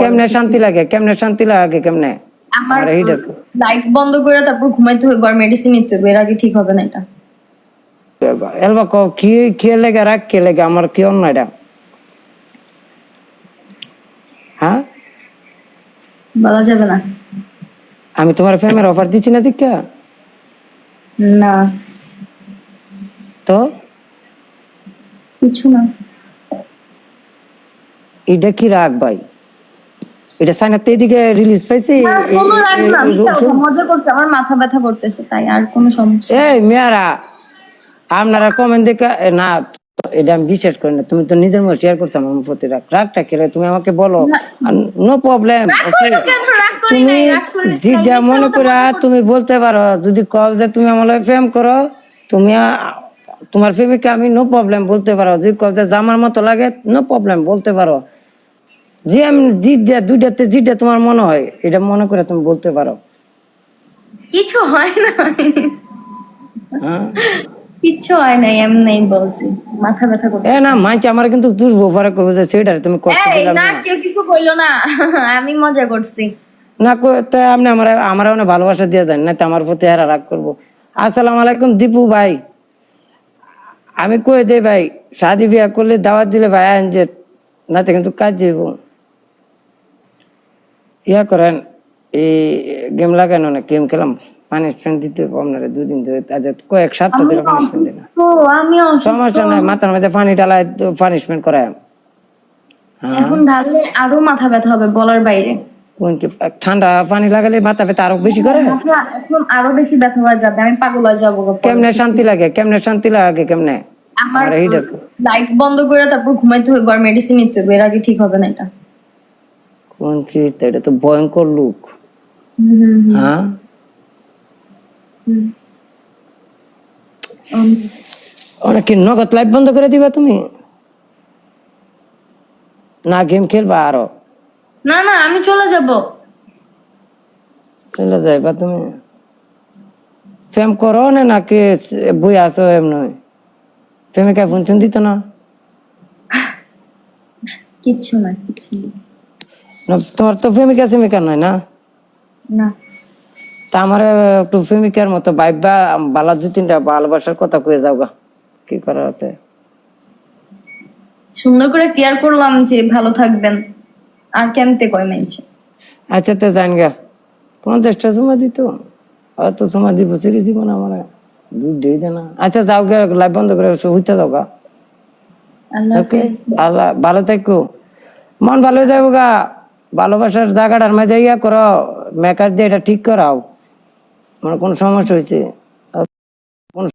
কেমনে শান্তি লাগে? কেমনে শান্তি লাগে কেমনে? আমার লাইট বন্ধ করে তারপর ঘুমাইতে হইব আর মেডিসিন নিতে হইব। এর আগে ঠিক হবে না এটা। এলবা ক কি কি লেগে রাখ কে লেগে? আমার কি এটা? হ্যাঁ? বলা যাবে না। আমি তোমার ফ্যামের অফার দিচ্ছি না দীক্ষা? না। তো? কিছু না। এটা কি রাখ ভাই? এটা সাইনাতে এদিকে রিলিজ পাইছে কোনো রাগ না, মজা করছে আমার মাথা ব্যথা করতেছে তাই আর কোনো সমস্যা এই মেয়ারা আপনারা কমেন্ট দেখে না এটা আমি বিশ্বাস করি না তুমি তো নিজের মতো শেয়ার করছ আমার প্রতি রাগ। রাগটা তুমি আমাকে বলো। নো। প্রবলেম রাগ? রাগ তুমি রাগ। যেটা মনে করে তুমি বলতে পারো যদি কও যে তুমি আমার প্রেম করো তুমি তোমার প্রেমিকা আমি নো প্রবলেম বলতে পারো যদি কও যে জামার মতো লাগে নো প্রবলেম বলতে পারো। যে আমি জিটা দুইটাতে তোমার মনে হয় এটা মনে করে তুমি বলতে পারো। কিছু হয় না। হ্যাঁ? কিচ্ছু হয় নাই এমনি বলছি। মাথা ব্যথা করতে না মাইকে আমার কিন্তু দুর্ব্যবহার করব যে সেটা তুমি কষ্ট দিলাম না। না কেউ কিছু কইলো না। আমি মজা করছি। না কই- আপনি আমার আমার অনেক ভালোবাসা দিয়ে দেন না তো আমার প্রতি হারা রাগ করব। আসসালামু আলাইকুম দীপু ভাই। আমি কই দে ভাই শাদি বিয়া করলে দাওয়াত দিলে ভাই আইন যে না তো কিন্তু কাজ যাইব ইয়া করেন এই গেম লাগানো না গেম খেলাম পানিশমেন্ট দিতে আপনারা দুদিন ধরে কয়েক সপ্তাহ ধরে পানিশমেন্ট দিন আমি অসুস্থ। সমস্যা নাই মাথার মধ্যে পানি ডালায় পানিশমেন্ট করায়। হ্যাঁ। এখন ঢাললে আরও মাথা ব্যথা হবে বলার বাইরে। ঠান্ডা পানি লাগালে মাথা ব্যথা আরও বেশি করে? এখন আরও বেশি ব্যথা হয়ে যাবে আমি পাগল হয়ে যাব। কেমনে শান্তি লাগে কেমনে শান্তি লাগে কেমনে? আমার লাইট বন্ধ করে তারপর ঘুমাইতে হইব আর মেডিসিন নিতে হইব এর আগে ঠিক হবে না এটা। কোন কি এটা তো ভয়ঙ্কর লোক। হ্যাঁ। অনেক কি নগদ লাইট বন্ধ করে দিবা তুমি? না গেম খেলবা আরও? না না আমি চলে যাব। চলে যাইবা তুমি? প্রেম করো না নাকি বই আসো এমনি? প্রেমিকা ফুনছুন দিত না? কিচ্ছু না কিচ্ছু না। তোমার তো প্রেমিকা প্রেমিকা নয় না? না। তা আমার একটু প্রেমিকার মতো ভাইবা বালা দু তিনটা ভালোবাসার কথা কয়ে যাও গা কি করার আছে? সুন্দর করে কেয়ার করলাম যে ভালো থাকবেন। আর কেমতে কয় মাইছে আচ্ছা তো জান গা পঞ্চাশটা সময় দিত। অত সময় দিব সেরে দিব না আমার দুধ দিয়ে দে না। আচ্ছা যাও গে লাইভ বন্ধ করে উঠতে যাও গা। আল্লাহ ভালো থাকো। মন ভালো যাব গা। ভালোবাসার জায়গাটার মাঝে ইয়া করো মেকার দিয়ে এটা ঠিক করাও। আমার কোন সমস্যা হয়েছে